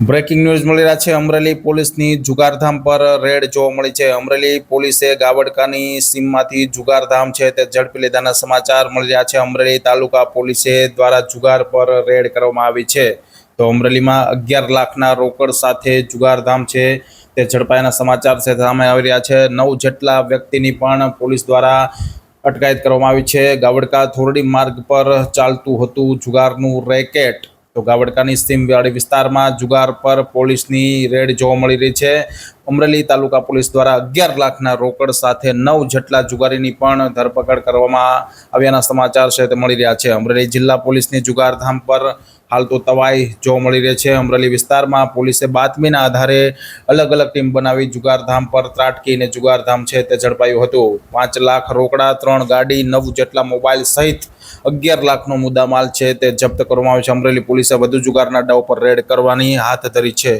Breaking news મળી રહ્યા છે. અમરેલી પોલીસની જુગારધામ પર રેડ જોવા મળી છે. અમરેલી પોલીસે ગાવડકાની સીમમાંથી જુગારધામ છે તે ઝડપી લીધાના સમાચાર મળી રહ્યા છે. અમરેલી તાલુકા પોલીસે દ્વારા જુગાર પર રેડ કરવામાં આવી છે. તો અમરેલીમાં અગિયાર લાખના રોકડ સાથે જુગારધામ છે તે ઝડપાયાના સમાચાર સામે આવી રહ્યા છે. નવ જેટલા વ્યક્તિની પણ પોલીસ દ્વારા અટકાયત કરવામાં આવી છે. ગાવડકા થોરડી માર્ગ પર ચાલતું હતું જુગારનું રેકેટ. તો ગાવડકાની સીમવાળી વિસ્તારમાં જુગાર પર પોલીસની રેડ જોવા મળી રહી છે. અમરેલી તાલુકા પોલીસ દ્વારા અગિયાર લાખના રોકડ સાથે નવ જેટલા જુગારીની પણ ધરપકડ કરવામાં આવ્યાના સમાચાર છે તે મળી રહ્યા છે. અમરેલી જિલ્લા પોલીસની જુગારધામ પર હાલ તો તવાઈ જોવા મળી રહી છે. અમરેલી વિસ્તારમાં પોલીસે બાતમીના આધારે અલગ અલગ ટીમ બનાવી જુગારધામ પર ત્રાટકીને જુગારધામ છે તે ઝડપાયું હતું. પાંચ લાખ રોકડા, ત્રણ ગાડી, નવ જેટલા મોબાઈલ સહિત અગિયાર લાખનો મુદ્દામાલ છે તે જપ્ત કરવામાં આવ્યો છે. અમરેલી પોલીસે વધુ જુગારના દાવ પર રેડ કરવાની હાથ ધરી છે.